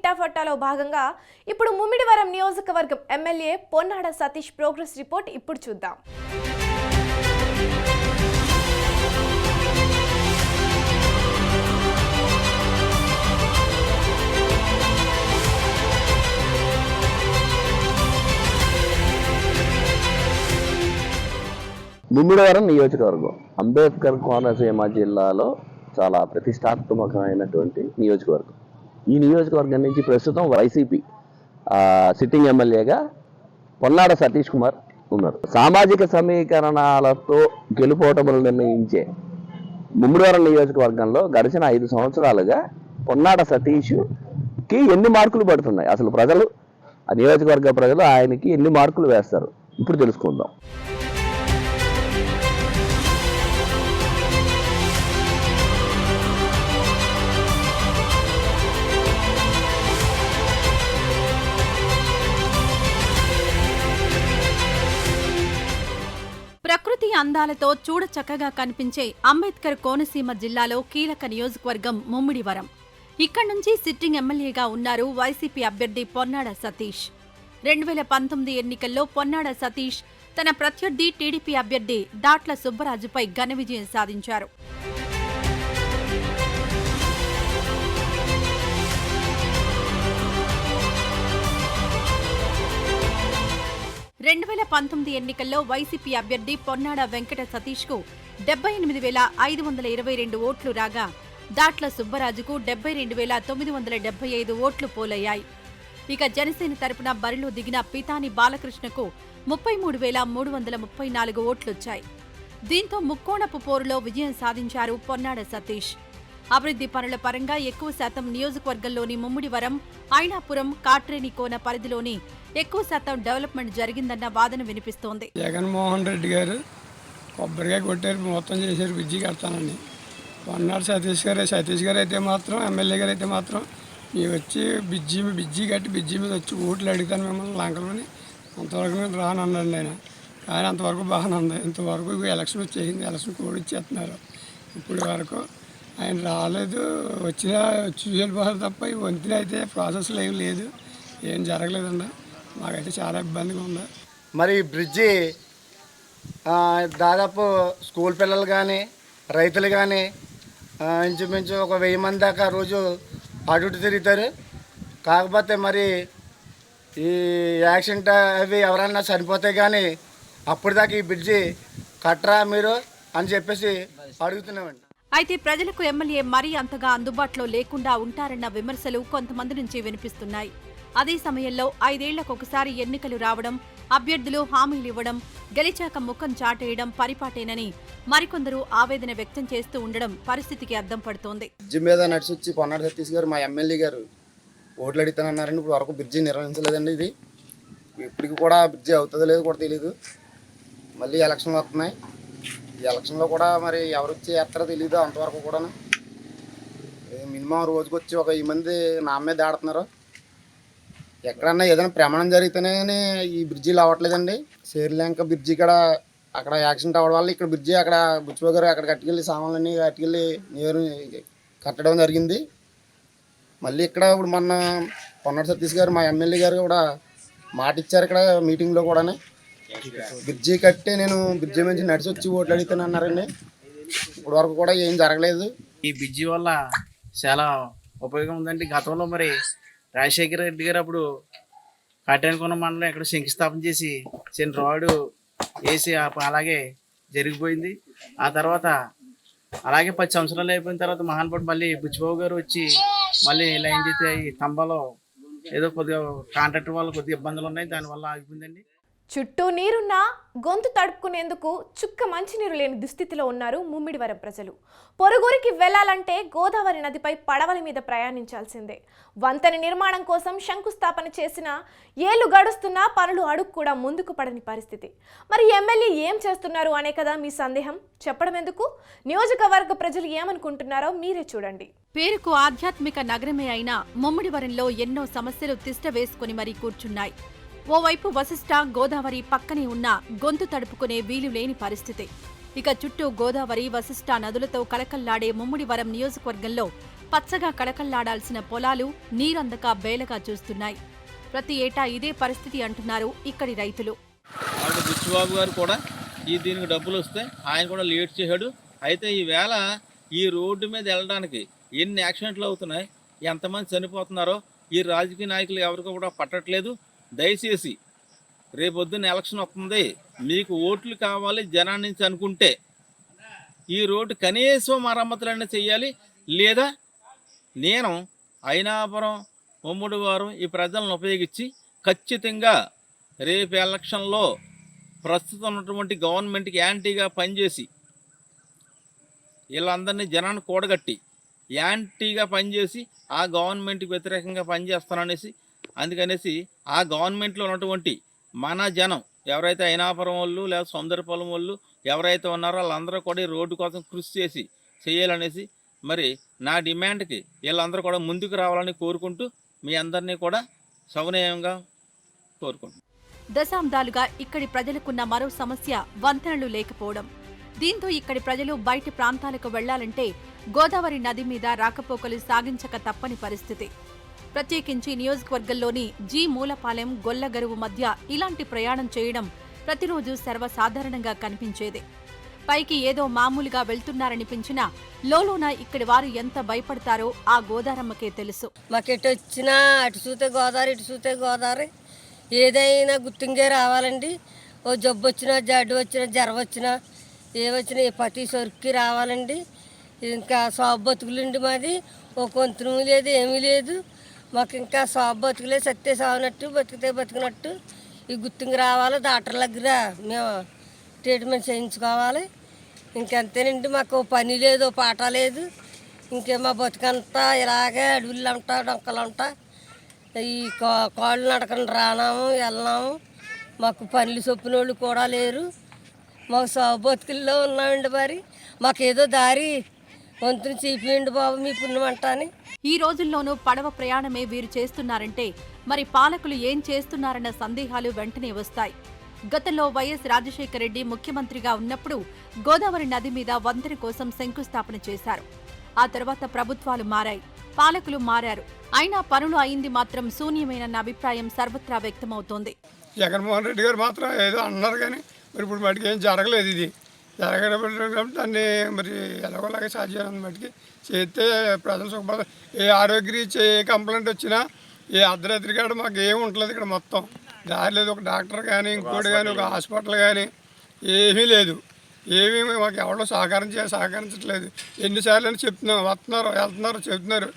కిట్టాఫట్టాలో భాగంగా ఇప్పుడు ముమ్మిడివరం నియోజకవర్గం MLA Ponnada Satish progress report ఇప్పుడు చూద్దాం. ముమ్మిడివరం నియోజకవర్గం అంబేద్కర్ కోనసీమ జిల్లాలో చాలా ప్రతిష్టాత్మకమైనటువంటి నియోజకవర్గం. ఈ నియోజకవర్గం నుంచి ప్రస్తుతం వైసీపీ సిట్టింగ్ ఎమ్మెల్యేగా పొన్నాడ సతీష్ కుమార్ ఉన్నారు. సామాజిక సమీకరణాలతో గెలుపోటములు నిర్ణయించే ముమ్మిడివరం నియోజకవర్గంలో గడిచిన ఐదు సంవత్సరాలుగా పొన్నాడ సతీష్కి ఎన్ని మార్కులు పడుతున్నాయి? అసలు ప్రజలు ఆ నియోజకవర్గ ప్రజలు ఆయనకి ఎన్ని మార్కులు వేస్తారు? ఇప్పుడు తెలుసుకుందాం. అందాలతో చూడ చక్కగా కనిపించే అంబేద్కర్ కోనసీమ జిల్లాలో కీలక నియోజకవర్గం ముమ్మిడివరం. ఇక్కడి నుంచి సిట్టింగ్ ఎమ్మెల్యేగా ఉన్నారు వైసీపీ అభ్యర్థి పొన్నాడ సతీష్. రెండు వేల పంతొమ్మిది ఎన్నికల్లో పొన్నాడ సతీష్ తన ప్రత్యర్థి టీడీపీ అభ్యర్థి దాట్ల సుబ్బరాజుపై ఘన విజయం సాధించారు. రెండు వేల పంతొమ్మిది ఎన్నికల్లో వైసీపీ అభ్యర్థి పొన్నాడ వెంకట సతీష్కు డెబ్బై ఎనిమిది వేల ఐదు వందల ఇరవై రెండు ఓట్లు రాగా దాట్ల సుబ్బరాజుకు డెబ్బై రెండు వేల తొమ్మిది వందల డెబ్బై ఐదు ఓట్లు పోలయ్యాయి. ఇక జనసేన తరపున బరిలో దిగిన పితాని బాలకృష్ణకు ముప్పై మూడు వేల మూడు వందల ముప్పై నాలుగు ఓట్లొచ్చాయి దీంతో ముక్కోణపు పోరులో విజయం సాధించారు పొన్నాడ సతీష్ అభివృద్ధి పనుల పరంగా ఎక్కువ శాతం నియోజకవర్గంలోని ముమ్మిడివరం ఐనాపురం కాట్రేనికోన పరిధిలోని ఎక్కువ శాతం డెవలప్మెంట్ జరిగిందన్న వాదన వినిపిస్తోంది. జగన్మోహన్ రెడ్డి గారు కొబ్బరిగా కొట్టారు మొత్తం చేశారు బ్రిడ్జి కడతానని. కొన్నాడు సతీష్ గారు సతీష్ గారు అయితే మాత్రం ఎమ్మెల్యే గారు అయితే మాత్రం మీరు వచ్చి బిజ్జి మీ- కట్టి బ్రిడ్జి మీద వచ్చి ఓట్లు అడుగుతాను మిమ్మల్ని లంకలోని అంతవరకు నేను రానన్నాను ఆయన. కానీ అంతవరకు బాగానే ఉంది. ఇంతవరకు ఎలక్షన్ వచ్చేసింది ఎలక్షన్ కోడ్ ఇచ్చేస్తున్నారు. ఇప్పుడు వరకు ఆయన రాలేదు. వచ్చినా వచ్చి వెళ్ళిపోతారు తప్ప ఈ వంతున అయితే ప్రాసెస్లో ఏం లేదు. ఏం జరగలేదండి. మాకైతే చాలా ఇబ్బందిగా ఉంది. మరి ఈ బ్రిడ్జి దాదాపు స్కూల్ పిల్లలు కానీ రైతులు కానీ ఇంచుమించు ఒక వెయ్యి మంది దాకా రోజు అటు ఇటు తిరుగుతారు. కాకపోతే మరి ఈ యాక్సిడెంట్ అవి ఎవరన్నా చనిపోతే కానీ అప్పుడు దాకా ఈ బ్రిడ్జి కట్టరా మీరు అని చెప్పేసి అడుగుతున్నామండి. అయితే ప్రజలకు ఎమ్మెల్యే మరీ అంతగా అందుబాటులో లేకుండా ఉంటారన్న విమర్శలు కొంతమంది నుంచి వినిపిస్తున్నాయి. అదే సమయంలో ఐదేళ్ళకొకసారి ఎన్నికలు రావడం అభ్యర్థులు హామీలు ఇవ్వడం గెలిచాక ముఖం చాటేయడం పరిపాటేనని మరికొందరు ఆవేదన వ్యక్తం చేస్తూ ఉండడం పరిస్థితికి అద్దం పడుతోంది. బ్రిడ్జి మీద నడిచొచ్చి పొన్నాడు సతీష్ గారు మా ఎమ్మెల్యే గారు ఓట్లు అడుగుతానన్నారండి ఇప్పుడు వరకు బ్రిడ్జి నిర్వహించలేదండి ఇది. ఇప్పటికి కూడా బ్రిడ్జి అవుతుందో లేదో కూడా తెలియదు మళ్ళీ ఎలక్షన్లు వస్తున్నాయి. ఈ ఎలక్షన్లో కూడా మరి ఎవరు వచ్చి ఎత్తారో తెలియదు అంతవరకు కూడా మినిమం రోజుకి వచ్చి ఒక ఈ మంది నా మీద ఆడుతున్నారు ఎక్కడన్నా ఏదైనా ప్రమాణం జరిగితేనే ఈ బ్రిడ్జిలు అవ్వట్లేదండి శ్రీలంక బ్రిడ్జి ఇక్కడ అక్కడ యాక్సిడెంట్ అవ్వడం వల్ల ఇక్కడ బ్రిడ్జి అక్కడ బుచ్చిబాబు గారు అక్కడ కట్టుకెళ్ళి సామాన్లన్నీ కట్టుకెళ్ళి నీరు కట్టడం జరిగింది. మళ్ళీ ఇక్కడ ఇప్పుడు మొన్న పొన్నటి సతీష్ గారు మా ఎమ్మెల్యే గారు కూడా మాట ఇచ్చారు ఇక్కడ మీటింగ్లో కూడా బ్రిడ్జి కట్టే నేను బ్రిడ్జి నుంచి నడిచి వచ్చి ఓట్లు అడుగుతాను అన్నారండి ఇప్పుడు వరకు కూడా ఏం జరగలేదు. ఈ బ్రిడ్జి వల్ల చాలా ఉపయోగం ఉందండి. గతంలో మరి రాజశేఖర రెడ్డి గారు అప్పుడు కాటానుకున్న మండలం ఇక్కడ శంకుస్థాపన చేసి చిన్న రోడ్డు వేసి అలాగే జరిగిపోయింది. ఆ తర్వాత అలాగే పది సంవత్సరాలు అయిపోయిన తర్వాత మహాన్పాటు మళ్ళీ బుచ్చిబాబు గారు వచ్చి మళ్ళీ లైన్ చేస్తే ఈ తంబాలో ఏదో కొద్దిగా కాంట్రాక్టర్ వల్ల కొద్దిగా ఇబ్బందులు ఉన్నాయి. దానివల్ల ఆగిపోయిందండి. చుట్టూ నీరున్నా గొంతు తడుపుకునేందుకు చుక్క మంచినీరు లేని దుస్థితిలో ఉన్నారు ముమ్మిడివరం ప్రజలు. పొరుగురికి వెళ్ళాలంటే గోదావరి నదిపై పడవల మీద ప్రయాణించాల్సిందే. వంతెన నిర్మాణం కోసం శంకుస్థాపన చేసిన ఏళ్ళు గడుస్తున్నా పనులు అడుగు కూడా ముందుకు పడని పరిస్థితి. మరి ఎమ్మెల్యే ఏం చేస్తున్నారు అనే కదా మీ సందేహం? చెప్పడం ఎందుకు? నియోజకవర్గ ప్రజలు ఏమనుకుంటున్నారో మీరే చూడండి. పేరుకు ఆధ్యాత్మిక నగరమే అయినా ముమ్మిడివరంలో ఎన్నో సమస్యలు తిష్ట వేసుకుని మరీ కూర్చున్నాయి. ఓవైపు వశిష్ఠ గోదావరి పక్కనే ఉన్న గొంతు తడుపుకునే వీలు లేని పరిస్థితి. ఇక చుట్టూ గోదావరి వశిష్ఠ నదులతో కలకల్లాడే ముమ్మిడివరం నియోజకవర్గంలో పచ్చగా కళకళ్ళాడాల్సిన పొలాలు నీరందక బేలగా చూస్తున్నాయి. ప్రతి ఏటా ఇదే పరిస్థితి అంటున్నారు ఇక్కడి రైతులు. అటు బుచ్చిబాబు గారు కూడా ఈ దీనికి డబ్బులు వస్తే ఆయన కూడా లేట్ చేశాడు. అయితే ఈవేళ ఈ రోడ్డు మీద వెళ్ళడానికి ఎన్ని యాక్సిడెంట్లు అవుతున్నాయి ఎంతమంది చనిపోతున్నారో ఈ రాజకీయ నాయకులు ఎవరికి కూడా పట్టట్లేదు. దయచేసి రేపొద్దున ఎలక్షన్ వస్తుంది. మీకు ఓట్లు కావాలి జనాన్ని నుంచి అనుకుంటే ఈ రోడ్డు కనీసం మరమ్మతులైనా చేయాలి లేదా నేను అయినాపురం ఉమ్మడి ఈ ప్రజలను ఉపయోగించి ఖచ్చితంగా రేపు ఎలక్షన్లో ప్రస్తుతం ఉన్నటువంటి గవర్నమెంట్కి యాంటీగా పనిచేసి వీళ్ళందరినీ జనాన్ని కూడగట్టి యాంటీగా పనిచేసి ఆ గవర్నమెంట్కి వ్యతిరేకంగా పనిచేస్తాననేసి అందుకనేసి ఆ గవర్నమెంట్లో ఉన్నటువంటి మన జనం ఎవరైతే అయినాపురం వాళ్ళు లేదా సౌందర్యపొలం వాళ్ళు ఎవరైతే ఉన్నారో వాళ్ళందరూ కూడా ఈ రోడ్డు కోసం కృషి చేసి చేయాలనేసి మరి నా డిమాండ్కి వీళ్ళందరూ కూడా ముందుకు రావాలని కోరుకుంటూ మీ అందరినీ కూడా సౌనయంగా కోరుకుంటున్నాను. దశాబ్దాలుగా ఇక్కడి ప్రజలకున్న మరో సమస్య వంతెనలు లేకపోవడం. దీంతో ఇక్కడి ప్రజలు బయటి ప్రాంతాలకు వెళ్ళాలంటే గోదావరి నది మీద రాకపోకలు సాగించక తప్పని పరిస్థితి. ప్రత్యేకించి నియోజకవర్గంలోని జీ మూలపాలెం గొల్లగరువు మధ్య ఇలాంటి ప్రయాణం చేయడం ప్రతిరోజు సర్వసాధారణంగా కనిపించేది. పైకి ఏదో మామూలుగా వెళ్తున్నారనిపించినా లోలోన ఇక్కడి వారు ఎంత భయపడతారో ఆ గోదారమ్మకే తెలుసు. మాకెటు వచ్చినా అటు చూస్తే గోదావరి ఇటు చూస్తే గోదావరి. ఏదైనా గుర్తింగే రావాలండి. ఓ జబ్బు వచ్చినా జడ్డు వచ్చినా జ్వరం వచ్చినా ఏమొచ్చినా ఏ ప్రతి సరుక్కి రావాలండి. ఇంకా సాబ్ బతుకులండి మాది. ఓ కొంతను లేదు ఏమీ లేదు. మాకు ఇంకా సాబ్ బతుకులే సత్తే సాగినట్టు బతికితే బతికినట్టు. ఈ గుర్తింపు రావాలి డాక్టర్ దగ్గర మేము ట్రీట్మెంట్ చేయించుకోవాలి. ఇంకంతేనండి మాకు పని లేదు పాట లేదు. ఇంకే మా బతుకంతా ఇలాగే అడవులు అంటా డొక్కలు అంటా ఈ కాళ్ళు నడకని రానాము వెళ్ళాము మాకు పనులు చొప్పున వాళ్ళు కూడా లేరు. మాకు సాగు బతుకుల్లో ఉన్నామండి మరి. మాకేదో దారి వంతుని చూపియండి బాబు మీ పుణ్యమంటా అని ఈ రోజుల్లోనూ పడవ ప్రయాణమే వీరు చేస్తున్నారంటే మరి పాలకులు ఏం చేస్తున్నారన్న సందేహాలు వెంటనే వస్తాయి. గతంలో వైఎస్ రాజశేఖర రెడ్డి ముఖ్యమంత్రిగా ఉన్నప్పుడు గోదావరి నది మీద వంతెన కోసం శంకుస్థాపన చేశారు. ఆ తర్వాత ప్రభుత్వాలు మారాయి పాలకులు మారారు. అయినా పనులు అయింది మాత్రం శూన్యమేనన్న అభిప్రాయం సర్వత్రా వ్యక్తమవుతోంది. జగన్మోహన్ రెడ్డి గారు మాత్రం ఏదో అన్నారు కానీ మరి ఇప్పుడు మటుకు ఏం జరగలేదు ఇది. జరగడం దాన్ని మరి ఎలాగోలాగా సాధ్యమైనంత మటుకి చేస్తే ప్రజలు సుఖపడ ఏ ఆరోగ్యరీత్యా ఏ కంప్లైంట్ వచ్చినా ఏ అర్ధరాత్రి కాడ మాకు ఏమి ఉండలేదు ఇక్కడ మొత్తం. దారి లేదు. ఒక డాక్టర్ కానీ ఇంకోటి కానీ ఒక హాస్పిటల్ కానీ ఏమీ లేదు. ఏమీ మాకు ఎవరో సహకారం చేయ సహకరించట్లేదు. ఎన్నిసార్లు అని చెప్తున్నాం వస్తున్నారు వెళ్తున్నారు చెప్తున్నారు.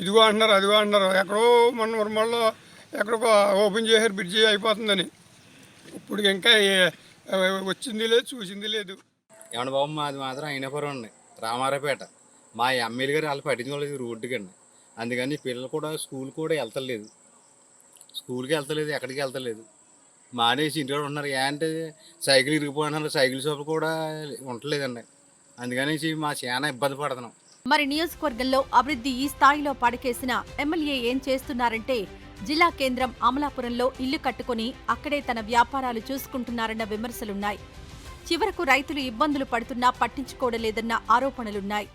ఇదిగో అంటున్నారు అదిగో అంటున్నారు. ఎక్కడో మొన్న ఉర్మల్లో ఎక్కడికో ఓపెన్ చేశారు బ్రిడ్జి అయిపోతుందని. ఇప్పుడు ఇంకా వచ్చింది లేదు చూసింది లేదు. ఏమన్నా బాబు? మాది మాత్రం అయినపురం అండి. రామారావుపేట. మా ఎమ్మెల్యే గారు వాళ్ళు పట్టించుకోలేదు రోడ్డుకి అండి. అందుకని పిల్లలు కూడా స్కూల్ కూడా వెళ్తలేదు. స్కూల్కి వెళ్తలేదు ఎక్కడికి వెళ్తలేదు. మానేసి ఇంటిలో ఉంటున్నారు. ఏంటంటే సైకిల్ ఇరిగిపోయినారు సైకిల్ షాపులు కూడా ఉండలేదండి. అందుకని మా చాలా ఇబ్బంది పడుతున్నాం. మరి నియోజకవర్గంలో అభివృద్ధి ఈ స్థాయిలో పడకేసిన ఎమ్మెల్యే ఏం చేస్తున్నారంటే జిల్లా కేంద్రం అమలాపురంలో ఇల్లు కట్టుకుని అక్కడే తన వ్యాపారాలు చూసుకుంటున్నారన్న విమర్శలున్నాయి. చివరకు రైతులు ఇబ్బందులు పడుతున్నా పట్టించుకోవడలేదన్న ఆరోపణలున్నాయి.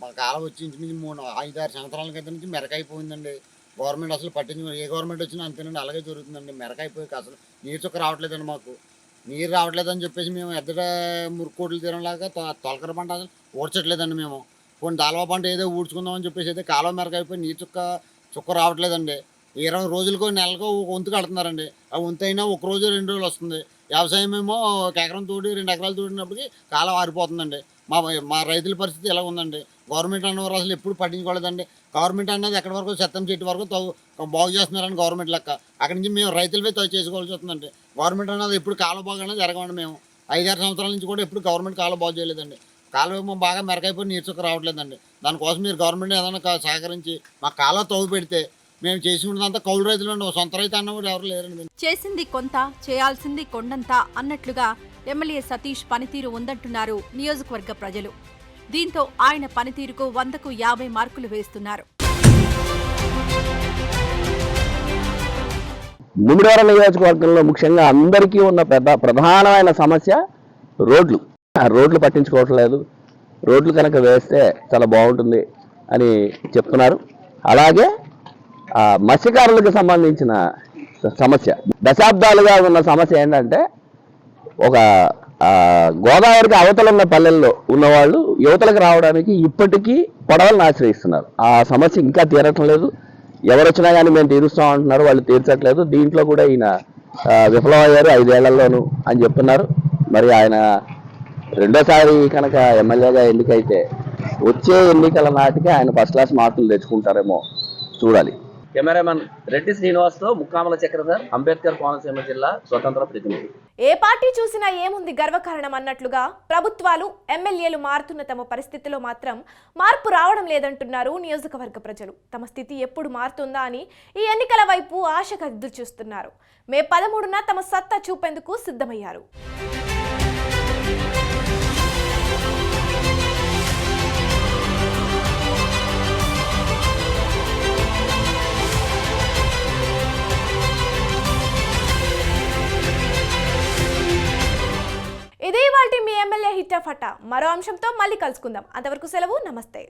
మా కాలం వచ్చి మూడు ఐదు ఆరు సంవత్సరాల క్రితం నుంచి మెరకైపోయిందండి. గవర్నమెంట్ అసలు పట్టించు ఏ గవర్నమెంట్ వచ్చినా అంతేనండి అలాగే జరుగుతుందండి. మెరకైపోయి అసలు నీరు చుక్క రావట్లేదండి మాకు. నీరు రావట్లేదని చెప్పేసి మేము ఎద్దట మురుకోట్లు తీరంలాగా తొలకర పంట అసలు ఊడ్చట్లేదండి మేము. కొన్ని దాల్వా పంట ఏదో ఊడ్చుకుందామని చెప్పేసి అయితే కాలువ మెరకైపోయి నీరు చుక్క చుక్క రావట్లేదండి. ఇరవై రోజులకో నెలకో ఒక వంతు కడుతున్నారండి. ఆ వంతు అయినా ఒక రోజు రెండు రోజులు వస్తుంది. వ్యవసాయం ఏమో ఒక ఎకరం తోడి రెండు ఎకరాలు తోడినప్పటికీ కాలం ఆరిపోతుందండి. మా మా రైతుల పరిస్థితి ఎలా ఉందండి. గవర్నమెంట్ అన్నవారు అసలు ఎప్పుడు పట్టించుకోలేదండి. గవర్నమెంట్ అన్నది ఎక్కడి వరకు చెత్తం చెట్టు వరకు బాగు చేస్తున్నారని గవర్నమెంట్ లెక్క. అక్కడి నుంచి మేము రైతులపై తవ్వు చేసుకోవాల్సి వస్తుందండి. గవర్నమెంట్ అన్నది ఎప్పుడు కాలు బాగు అనేది జరగమండి మేము. ఐదారు సంవత్సరాల నుంచి కూడా ఎప్పుడు గవర్నమెంట్ కాలు బాగు చేయలేదండి. కాలువ బాగా మెరకైపోయి నీరు చుక్క రావట్లేదండి. దానికోసం మీరు గవర్నమెంట్ ఏదైనా సహకరించి మా కాలువ తవ్వు పెడితే మేము చేసి ఉన్నదంతా కౌలు రైతులు అండి సొంత రైతు అన్న కూడా ఎవరు లేరండి. చేసింది కొంత చేయాల్సింది కొండంత అన్నట్లుగా ఎమ్మెల్యే సతీష్ పనితీరు ఉందంటున్నారు నియోజకవర్గ ప్రజలు. దీంతో ఆయన పనితీరుకు వందకు యాభై మార్కులు వేస్తున్నారు. ముమిడివరం నియోజకవర్గంలో ముఖ్యంగా అందరికీ ఉన్న పెద్ద ప్రధానమైన సమస్య రోడ్లు. ఆ రోడ్లు పట్టించుకోవట్లేదు. రోడ్లు కనుక వేస్తే చాలా బాగుంటుంది అని చెప్తున్నారు. అలాగే మత్స్యకారులకు సంబంధించిన సమస్య దశాబ్దాలుగా ఉన్న సమస్య ఏంటంటే ఒక గోదావరికి అవతల ఉన్న పల్లెల్లో ఉన్నవాళ్ళు యువతలకు రావడానికి ఇప్పటికీ పడవలను ఆశ్రయిస్తున్నారు ఆ సమస్య ఇంకా తీరటం లేదు. ఎవరు వచ్చినా కానీ మేము తీరుస్తాం అంటున్నారు వాళ్ళు తీర్చట్లేదు. దీంట్లో కూడా ఈయన విఫలమయ్యారు ఐదేళ్ళలోను అని చెప్తున్నారు. మరి ఆయన రెండోసారి కనుక ఎమ్మెల్యేగా ఎన్నికైతే వచ్చే ఎన్నికల నాటికి ఆయన ఫస్ట్ క్లాస్ మార్కులు తెచ్చుకుంటారేమో చూడాలి. కెమెరామెన్ రెడ్డి శ్రీనివాస్తో ముక్కామల చక్రధర్ అంబేద్కర్ కోనసీమ జిల్లా స్వతంత్ర ప్రతినిధి. ఏ పార్టీ చూసినా ఏముంది గర్వకారణం అన్నట్లుగా? ప్రభుత్వాలు ఎమ్మెల్యేలు మారుతున్న తమ పరిస్థితిలో మాత్రం మార్పు రావడం లేదంటున్నారు నియోజకవర్గ ప్రజలు. తమ స్థితి ఎప్పుడు మారుతుందా అని ఈ ఎన్నికల వైపు ఆశగా ఎదురు చూస్తున్నారు మే పదమూడున తమ సత్తా చూపేందుకు సిద్ధమయ్యారు. మరో అంశంతో మళ్ళీ కలుసుకుందాం. అంతవరకు సెలవు నమస్తే.